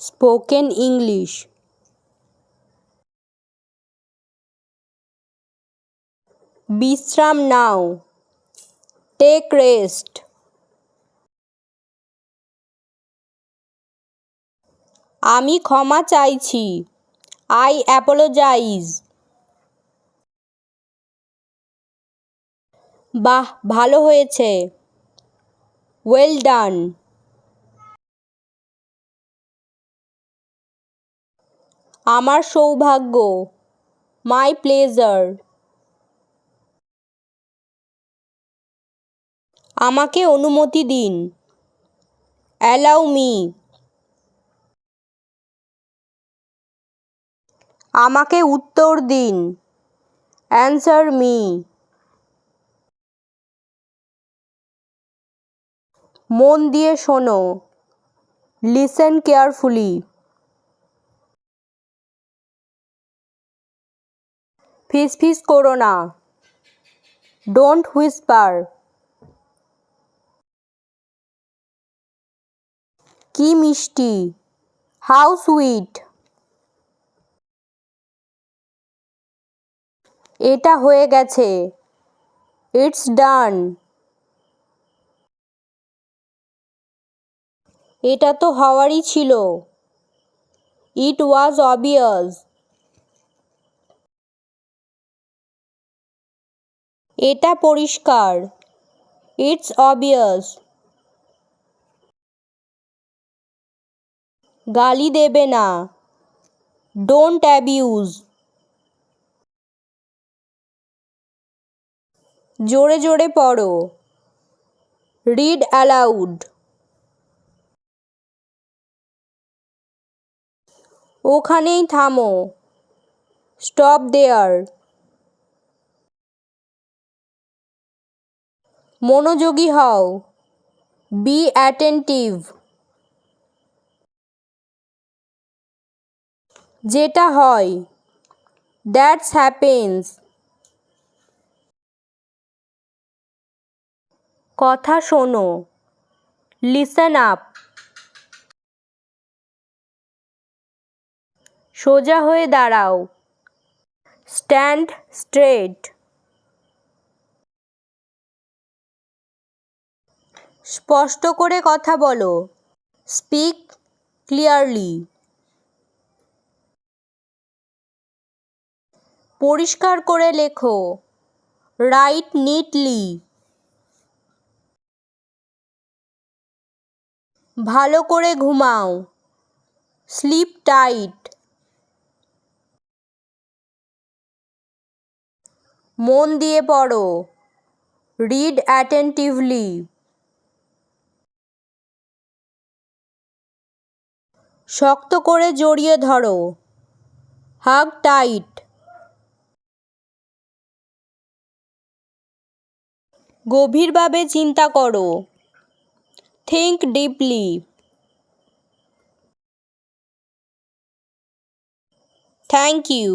Spoken English. বিশ্রাম নাও। Take rest. আমি ক্ষমা চাইছি। I apologise. বাহ, ভালো হয়েছে। Well done. আমার সৌভাগ্য মাই প্লেজার আমাকে অনুমতি দিন। অ্যালাউ মি আমাকে উত্তর দিন। অ্যান্সার মি মন দিয়ে শোনো। লিসেন কেয়ারফুলি ফিসফিস করো না। ডোন্ট হুইসপার কি মিষ্টি। হাউ সুইট এটা হয়ে গেছে। ইটস ডান এটা তো হওয়ারই ছিল। ইট ওয়াজ অবিয়াস এটা পরিষ্কার। ইটস অবিয়াস গালি দেবে না। ডোন্ট অ্যাবিউজ জোরে জোরে পড়ো। রিড অ্যালাউড ওখানেই থামো। স্টপ দেয়ার মনোযোগী হও। বি অ্যাটেন্টিভ যেটা হয় দ্যাটস হ্যাপেন্স কথা শোনো। লিসেন আপ সোজা হয়ে দাঁড়াও। স্ট্যান্ড স্ট্রেট স্পষ্ট করে কথা বলো। Speak clearly. পরিষ্কার করে লেখো। Write neatly. ভালো করে ঘুমাও। Sleep tight. মন দিয়ে পড়ো। Read attentively. শক্ত করে জড়িয়ে ধরো। হাগ টাইট গভীরভাবে চিন্তা করো। Think deeply thank you